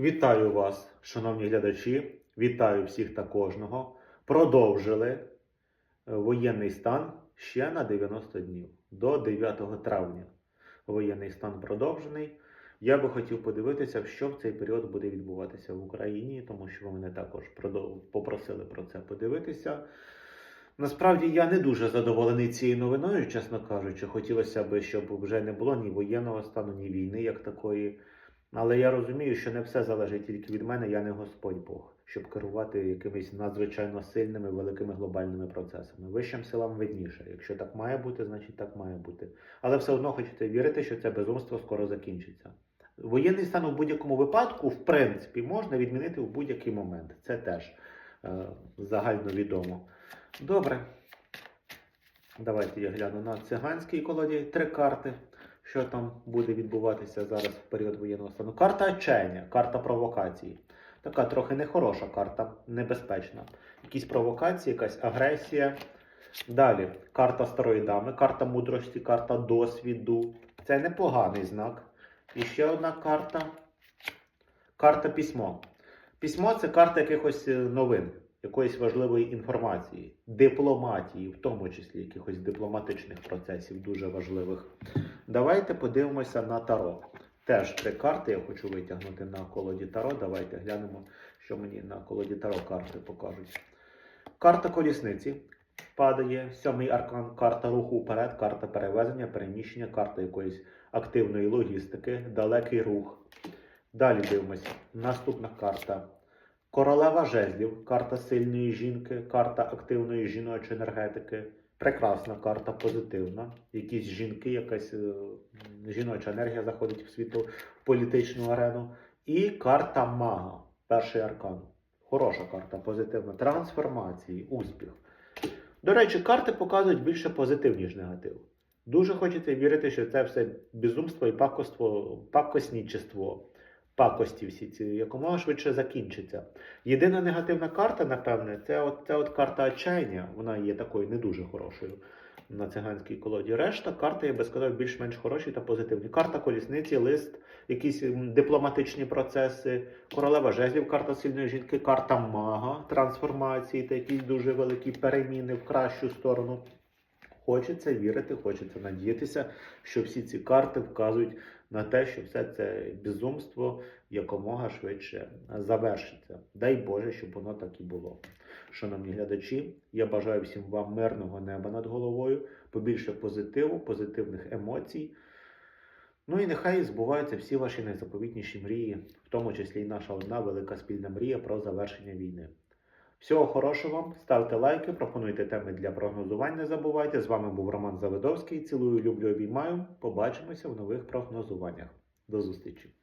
Вітаю вас, шановні глядачі. Вітаю всіх та кожного. Продовжили е, воєнний стан ще на 90 днів до 9 травня. Воєнний стан продовжений. Я би хотів подивитися, що в цей період буде відбуватися в Україні, тому що ви мене також попросили про це подивитися. Насправді я не дуже задоволений цією новиною, чесно кажучи. Хотілося б, щоб вже не було ні воєнного стану, ні війни як такої. Але я розумію, що не все залежить тільки від мене, я не Господь Бог, щоб керувати якимись надзвичайно сильними великими глобальними процесами. Вищим силам видніше. Якщо так має бути, значить так має бути. Але все одно хочете вірити, що це безумство скоро закінчиться. Воєнний стан у будь-якому випадку, в принципі, можна відмінити в будь-який момент. Це теж е, загально відомо. Добре. Давайте я гляну на циганській колоді три карти. Що там буде відбуватися зараз в період воєнного стану? Карта Ченя, карта провокації. Така трохи нехороша карта, небезпечна. Якісь провокації, якась агресія. Далі карта старої дами, карта мудрості, карта досвіду. Це непоганий знак. І ще одна карта. Карта письмо. Письмо це карта якихось е, новин, якоїсь важливої інформації, дипломатії, в тому числі якихось дипломатичних процесів, дуже важливих. Давайте подивимося на Таро. Теж три карти я хочу витягнути на колоді Таро. Давайте глянемо, що мені на колоді Таро карти покажуть. Карта колісниці падає. Сьомий аркан, карта руху вперед, карта перевезення, переміщення, карта якоїсь активної логістики, далекий рух. Далі дивимося. Наступна карта. Королева жезлів, карта сильної жінки, карта активної жіночої енергетики. Прекрасна карта, позитивна. Якісь жінки, якась е, жіноча енергія заходить в світу в політичну арену. І карта мага, перший аркан. Хороша карта, позитивна. Трансформації, успіх. До речі, карти показують більше позитив, ніж негатив. Дуже хочеться вірити, що це все безумство і пакоство, пакоснічество, пакості всі ці якомога швидше закінчиться. Єдина негативна карта, напевне, це от, це от карта отчаяння. Вона є такою не дуже хорошою на циганській колоді. Решта карти, я би сказав, більш-менш хороші та позитивні. Карта колісниці, лист, якісь дипломатичні процеси, королева жезлів, карта сильної жінки, карта мага, трансформації та якісь дуже великі переміни в кращу сторону. Хочеться вірити, хочеться надіятися, що всі ці карти вказують на те, що все це безумство якомога швидше завершиться. Дай Боже, щоб воно так і було. Шановні глядачі, я бажаю всім вам мирного неба над головою, побільше позитиву, позитивних емоцій. Ну і нехай збуваються всі ваші найзаповітніші мрії, в тому числі і наша одна велика спільна мрія про завершення війни. Всього хорошого вам, ставте лайки, пропонуйте теми для прогнозувань. Не забувайте. З вами був Роман Завидовський. Цілую, люблю, обіймаю. Побачимося в нових прогнозуваннях. До зустрічі!